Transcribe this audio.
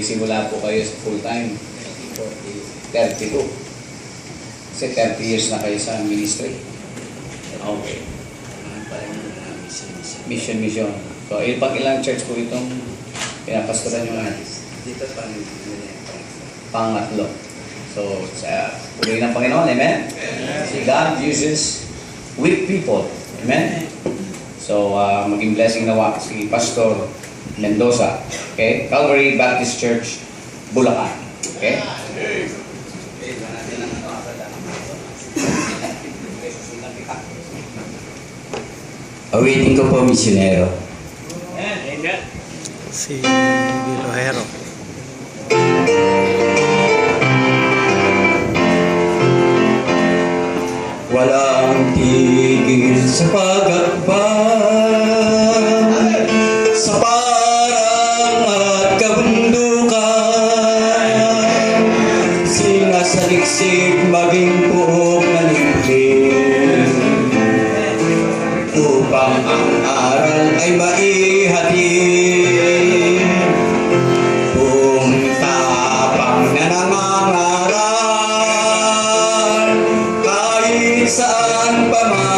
nagsimula po kayo sa full-time? 32. Kasi 30 years na kayo sa ministry. Okay. Mission, mission. So, pag ilang church po itong pinapastoran nyo na? Dito pa yan. Pangatlo. So, sa puri ng Panginoon, amen? God uses weak people. Amen? So, uh, maging blessing nawa si Pastor Mendoza. Okay? Calvary Baptist Church, Bulacan. Okay? Awitin ko po, misyonero. Si Bilohero. Walang tigil sa pag-akbay Upang ang aral ay maihatid Kung tapang na nangangaral Kahit saan pa man